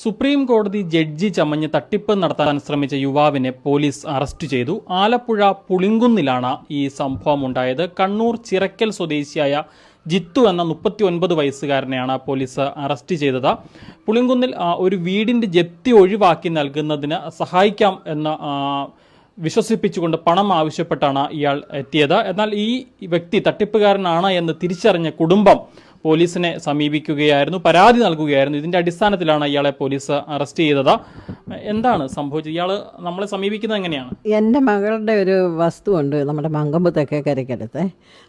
Supreme കോടതി judge ചമഞ്ഞ് തട്ടിപ്പ് നടത്താൻ ശ്രമിച്ച യുവാവിനെ പോലീസ് അറസ്റ്റ് ചെയ്തു. ആലപ്പുഴ പുളിങ്കുന്നിലാണ് ഈ സംഭവം ഉണ്ടായത് കണ്ണൂർ ചിറക്കൽ സ്വദേശിയായ ജിത്തു എന്ന മുപ്പത്തി ഒൻപത് വയസ്സുകാരനെയാണ് പോലീസ് അറസ്റ്റ് ചെയ്തത്. പുളിങ്കുന്നിൽ ഒരു വീടിന്റെ ജപ്തി ഒഴിവാക്കി നൽകുന്നതിന് സഹായിക്കാം എന്ന വിശ്വസിപ്പിച്ചുകൊണ്ട് പണം ആവശ്യപ്പെട്ടാണ് ഇയാൾ എത്തിയത്. എന്നാൽ ഈ വ്യക്തി തട്ടിപ്പുകാരനാണ് എന്ന് തിരിച്ചറിഞ്ഞ കുടുംബം പോലീസിനെ സമീപിക്കുകയായിരുന്നു പരാതി നൽകുകയായിരുന്നു. ഇതിന്റെ അടിസ്ഥാനത്തിലാണ് ഇയാളെ പോലീസ് അറസ്റ്റ് ചെയ്തത്. എന്താണ് സംഭവിച്ചത്? ഇയാൾ നമ്മളെ സമീപിക്കുന്നത് എങ്ങനെയാണ്? എന്റെ മകളുടെ ഒരു വസ്തുവുണ്ട് നമ്മുടെ മങ്കമ്പ് തെക്കേ കരയ്ക്കടുത്ത്.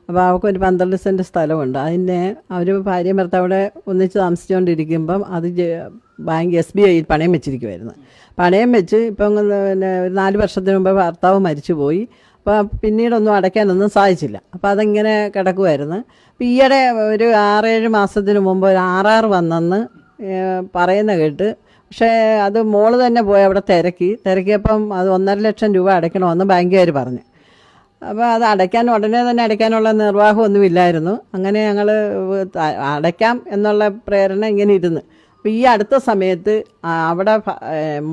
അപ്പോൾ അവൾക്കൊരു പന്ത്രണ്ട് സെന്റ് സ്ഥലമുണ്ട്. അതിന്റെ അവർ ഭാര്യ ഭർത്താവിടെ ഒന്നിച്ച് താമസിച്ചുകൊണ്ടിരിക്കുമ്പം അത് ബാങ്ക് എസ് ബി ഐയിൽ പണയം വെച്ചിരിക്കുമായിരുന്നു പണയം വെച്ച് ഇപ്പം പിന്നെ ഒരു നാല് വർഷത്തിന് മുമ്പ് ഭർത്താവ് മരിച്ചുപോയി. അപ്പോൾ പിന്നീടൊന്നും അടയ്ക്കാനൊന്നും സാധിച്ചില്ല. അപ്പോൾ അതിങ്ങനെ കിടക്കുമായിരുന്നു അപ്പോൾ ഈയിടെ ഒരു ആറേഴ് മാസത്തിന് മുമ്പ് ഒരു ആറാറ് വന്നെന്ന് പറയുന്ന കേട്ട്. പക്ഷേ അത് മോൾ തന്നെ പോയി അവിടെ തിരക്കി. തിരക്കിയപ്പം അത് ഒന്നര ലക്ഷം രൂപ അടയ്ക്കണമെന്ന് ബാങ്കുകാർ പറഞ്ഞു. അപ്പോൾ അത് അടയ്ക്കാൻ ഉടനെ തന്നെ അടയ്ക്കാനുള്ള നിർവാഹമൊന്നും ഇല്ലായിരുന്നു. അങ്ങനെ ഞങ്ങൾ അടയ്ക്കാം എന്നുള്ള പ്രേരണ ഇങ്ങനെ ഇരുന്ന്. അപ്പോൾ ഈ അടുത്ത സമയത്ത് അവിടെ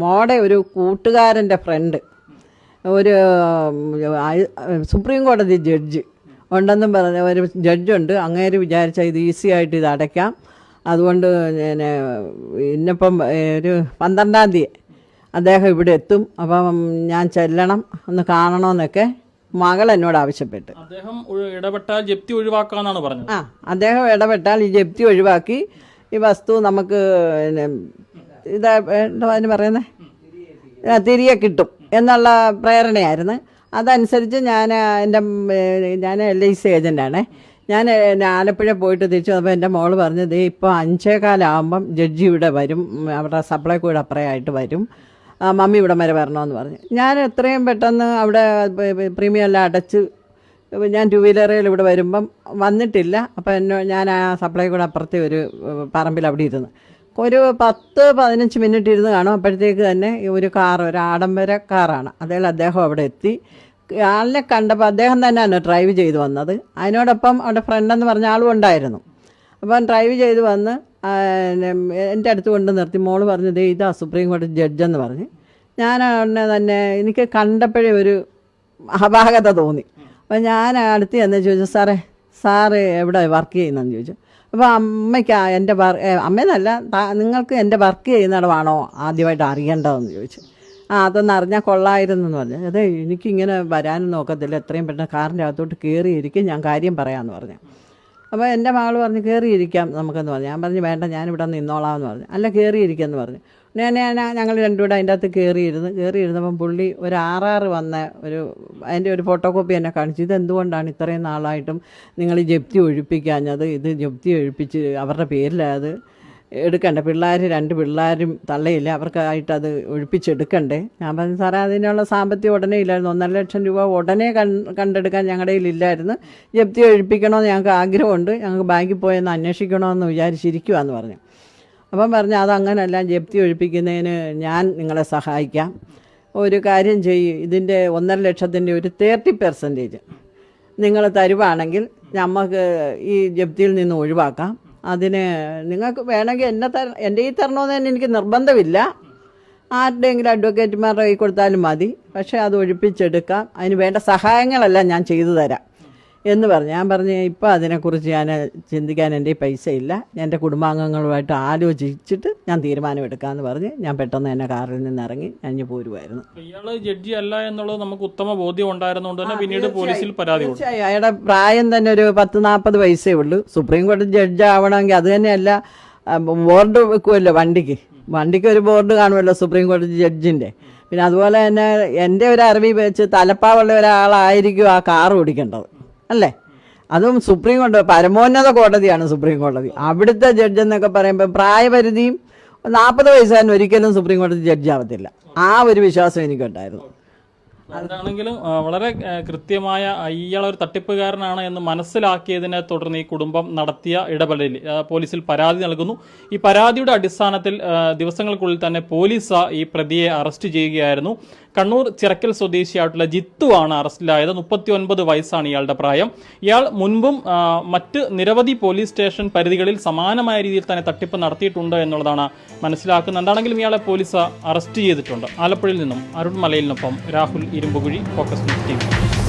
മോടെ ഒരു കൂട്ടുകാരന്റെ ഫ്രണ്ട് ഒരു സുപ്രീം കോടതി ജഡ്ജ് ഉണ്ടെന്നും പറഞ്ഞ ഒരു ജഡ്ജുണ്ട്. അങ്ങേര് വിചാരിച്ചാൽ ഇത് ഈസി ആയിട്ട് ഇത് അടയ്ക്കാം. അതുകൊണ്ട് ഞാൻ ഇന്നിപ്പം ഒരു പന്ത്രണ്ടാം തീയതി അദ്ദേഹം ഇവിടെ എത്തും. അപ്പം ഞാൻ ചെല്ലണം ഒന്ന് കാണണമെന്നൊക്കെ മകൾ എന്നോട് ആവശ്യപ്പെട്ടു. അദ്ദേഹം ഇടപെട്ടാൽ ജപ്തി ഒഴിവാക്കാന്നാണ് പറഞ്ഞത്. ആ അദ്ദേഹം ഇടപെട്ടാൽ ഈ ജപ്തി ഒഴിവാക്കി. ഈ വസ്തു നമുക്ക് ഇതാ എന്താ പറയുന്നത് തിരികെ കിട്ടും. എന്നുള്ള പ്രേരണയായിരുന്നു. അതനുസരിച്ച് ഞാൻ എന്റെ ഞാൻ എൽ ഐ സി ഏജന്റാണേ ഞാൻ ആലപ്പുഴ പോയിട്ട് തിരിച്ചു വന്നപ്പോൾ എന്റെ മോൾ പറഞ്ഞത് ഇപ്പോൾ അഞ്ചേകാലാകുമ്പം ജഡ്ജി ഇവിടെ വരും. അവിടെ സപ്ലൈക്കോയുടെ അപ്പുറയായിട്ട് വരും. മമ്മി ഇവിടെ വരെ വരണമെന്ന് പറഞ്ഞു. ഞാൻ എത്രയും പെട്ടെന്ന് അവിടെ പ്രീമിയം എല്ലാം അടച്ച് ഞാൻ ടു വീലറിൽ ഇവിടെ വരുമ്പം വന്നിട്ടില്ല. അപ്പോൾ എന്നോ ഞാൻ ആ സപ്ലൈ കൂടെ അപ്പുറത്തെ ഒരു പറമ്പിൽ അവിടെ ഇരുന്ന്. ഒരു പത്ത് പതിനഞ്ച് മിനിറ്റ് ഇരുന്ന് കാണും. അപ്പോഴത്തേക്ക് തന്നെ ഒരു കാർ ഒരു ആഡംബര കാറാണ് അതേൽ അദ്ദേഹം അവിടെ എത്തി. ആളിനെ കണ്ടപ്പോൾ അദ്ദേഹം തന്നെയാണ് ഡ്രൈവ് ചെയ്ത് വന്നത്. അതിനോടൊപ്പം അവിടെ ഫ്രണ്ടെന്ന് പറഞ്ഞ ആളും ഉണ്ടായിരുന്നു. അപ്പം ഡ്രൈവ് ചെയ്ത് വന്ന് എന്റെ അടുത്ത് കൊണ്ട് നിർത്തി. മോൾ പറഞ്ഞു ദേ ഇതാ സുപ്രീം കോടതി ജഡ്ജെന്ന് പറഞ്ഞ്. ഞാൻ ഉടനെ തന്നെ എനിക്ക് കണ്ടപ്പോഴേ ഒരു അപാകത തോന്നി. അപ്പം ഞാൻ അടുത്ത് ചെന്ന് ചോദിച്ചു സാറേ സാറ് എവിടെ വർക്ക് ചെയ്യുന്നതെന്ന് ചോദിച്ചു. അപ്പോൾ അമ്മയ്ക്ക് എന്റെ വർ അമ്മയെന്നല്ല നിങ്ങൾക്ക് എന്റെ വർക്ക് ചെയ്യുന്നിടമാണോ ആദ്യമായിട്ട് അറിയേണ്ടതെന്ന് ചോദിച്ചു. ആ അതൊന്ന് അറിഞ്ഞാൽ കൊള്ളായിരുന്നു എന്ന് പറഞ്ഞു. അതെ എനിക്കിങ്ങനെ വരാനും നോക്കത്തില്ല എത്രയും പെട്ടെന്ന് കാറിന്റെ അകത്തോട്ട് കയറിയിരിക്കും ഞാൻ കാര്യം പറയാമെന്ന് പറഞ്ഞു. അപ്പോൾ എന്റെ മകൾ പറഞ്ഞു കയറിയിരിക്കാം നമുക്കെന്ന് പറഞ്ഞു. ഞാൻ പറഞ്ഞു വേണ്ട ഞാനിവിടെ നിന്നോളാം എന്ന് പറഞ്ഞു. അല്ല കയറിയിരിക്കാമെന്ന് പറഞ്ഞു. ഞാൻ ഞങ്ങൾ രണ്ടുകൂടെ അതിന്റെ അകത്ത് കയറിയിരുന്ന് കയറിയിരുന്നപ്പം പുള്ളി ഒരു ആറാറ് വന്ന ഒരു അതിന്റെ ഒരു ഫോട്ടോ കോപ്പി എന്നെ കാണിച്ചു. ഇത് എന്തുകൊണ്ടാണ് ഇത്രയും നാളായിട്ടും നിങ്ങൾ ജപ്തി ഒഴിപ്പിക്കാഞ്ഞത്? ഇത് ജപ്തി ഒഴിപ്പിച്ച് അവരുടെ പേരിലത് എടുക്കണ്ടേ? പിള്ളേർ രണ്ട് പിള്ളേരും തള്ളയില്ല. അവർക്കായിട്ട് അത് ഒഴിപ്പിച്ചെടുക്കണ്ടേ? ഞാൻ പറഞ്ഞു സാറേ അതിനുള്ള സാമ്പത്തികം ഉടനെ ഇല്ലായിരുന്നു. ഒന്നര ലക്ഷം രൂപ ഉടനെ കണ്ടെടുക്കാൻ ഞങ്ങളുടെ കയ്യിലില്ലായിരുന്നു ജപ്തി ഒഴിപ്പിക്കണമെന്ന് ഞങ്ങൾക്ക് ആഗ്രഹമുണ്ട്. ഞങ്ങൾക്ക് ബാങ്കിൽ പോയെന്ന് അന്വേഷിക്കണമെന്ന് വിചാരിച്ചിരിക്കുവാന്ന് പറഞ്ഞു. അപ്പം പറഞ്ഞു അതങ്ങനല്ല ജപ്തി ഒഴിപ്പിക്കുന്നതിന് ഞാൻ നിങ്ങളെ സഹായിക്കാം. ഒരു കാര്യം ചെയ്യും ഇതിന്റെ ഒന്നര ലക്ഷത്തിന്റെ ഒരു തേർട്ടി പെർസെന്റേജ് നിങ്ങൾ തരുവാണെങ്കിൽ നമുക്ക് ഈ ജപ്തിയിൽ നിന്ന് ഒഴിവാക്കാം. അതിന് നിങ്ങൾക്ക് വേണമെങ്കിൽ എന്നെ തര എന്റെ ഈ തരണമെന്ന് തന്നെ എനിക്ക് നിർബന്ധമില്ല. ആരുടെയെങ്കിലും അഡ്വക്കേറ്റുമാരുടെ കൈ കൊടുത്താലും മതി. പക്ഷേ അത് ഒഴിപ്പിച്ചെടുക്കാം. അതിന് വേണ്ട സഹായങ്ങളെല്ലാം ഞാൻ ചെയ്തു തരാം. എന്ന് പറഞ്ഞു. ഞാൻ പറഞ്ഞു ഇപ്പോൾ അതിനെക്കുറിച്ച് ഞാൻ ചിന്തിക്കാൻ എന്റെ പൈസ ഇല്ല എന്റെ കുടുംബാംഗങ്ങളുമായിട്ട് ആലോചിച്ചിട്ട് ഞാൻ തീരുമാനമെടുക്കാമെന്ന് പറഞ്ഞ് ഞാൻ പെട്ടെന്ന് എന്നെ കാറിൽ നിന്ന് ഇറങ്ങി ഞാൻ പോരുമായിരുന്നു ഇയാൾ ജഡ്ജി അല്ല എന്നുള്ളത് നമുക്ക് ഉത്തമ ബോധ്യം ഉണ്ടായിരുന്നുകൊണ്ട് തന്നെ പിന്നീട് പോലീസിൽ പരാതി തീർച്ചയായും. അയാളുടെ പ്രായം തന്നെ ഒരു പത്ത് നാൽപ്പത് വയസ്സേ ഉള്ളൂ. സുപ്രീം കോടതി ജഡ്ജ് ആവണമെങ്കിൽ അത് തന്നെയല്ല ബോർഡ് വെക്കുമല്ലോ വണ്ടിക്ക്. വണ്ടിക്ക് ഒരു ബോർഡ് കാണുമല്ലോ സുപ്രീം കോടതി ജഡ്ജിന്റെ. പിന്നെ അതുപോലെ തന്നെ എന്റെ ഒരു അറിവിൽ വെച്ച് തലപ്പാവുള്ള ഒരാളായിരിക്കും ആ കാർ ഓടിക്കേണ്ടത്. അല്ലേ? അതും സുപ്രീം കോടതി പരമോന്നത കോടതിയാണ് സുപ്രീം കോടതി. അവിടുത്തെ ജഡ്ജ് എന്നൊക്കെ പറയുമ്പോൾ പ്രായപരിധിയും നാൽപ്പത് വയസ്സുകാരൻ ഒരിക്കലും സുപ്രീം കോടതി ജഡ്ജ് ആവത്തില്ല. ആ ഒരു വിശ്വാസം എനിക്കുണ്ടായിരുന്നു. എന്താണെങ്കിലും ആ, വളരെ കൃത്യമായ ഒരു തട്ടിപ്പുകാരനാണ് എന്ന് മനസ്സിലാക്കിയതിനെ തുടർന്ന് ഈ കുടുംബം നടത്തിയ ഇടപെടലിൽ പോലീസിൽ പരാതി നൽകുന്നു. ഈ പരാതിയുടെ അടിസ്ഥാനത്തിൽ ദിവസങ്ങൾക്കുള്ളിൽ തന്നെ പോലീസ് ഈ പ്രതിയെ അറസ്റ്റ് ചെയ്യുകയായിരുന്നു. കണ്ണൂർ ചിറക്കൽ സ്വദേശിയായിട്ടുള്ള ജിത്തു ആണ് അറസ്റ്റിലായത്. മുപ്പത്തി ഒൻപത് വയസ്സാണ് ഇയാളുടെ പ്രായം. ഇയാൾ മുൻപും മറ്റ് നിരവധി പോലീസ് സ്റ്റേഷൻ പരിധികളിൽ സമാനമായ രീതിയിൽ തന്നെ തട്ടിപ്പ് നടത്തിയിട്ടുണ്ട് എന്നുള്ളതാണ് മനസ്സിലാക്കുന്നത്. എന്താണെങ്കിലും ഇയാളെ പോലീസ് അറസ്റ്റ് ചെയ്തിട്ടുണ്ട്. ആലപ്പുഴയിൽ നിന്നും Arun മലയിലിനൊപ്പം Rahul Irumbukuzhi focus news team.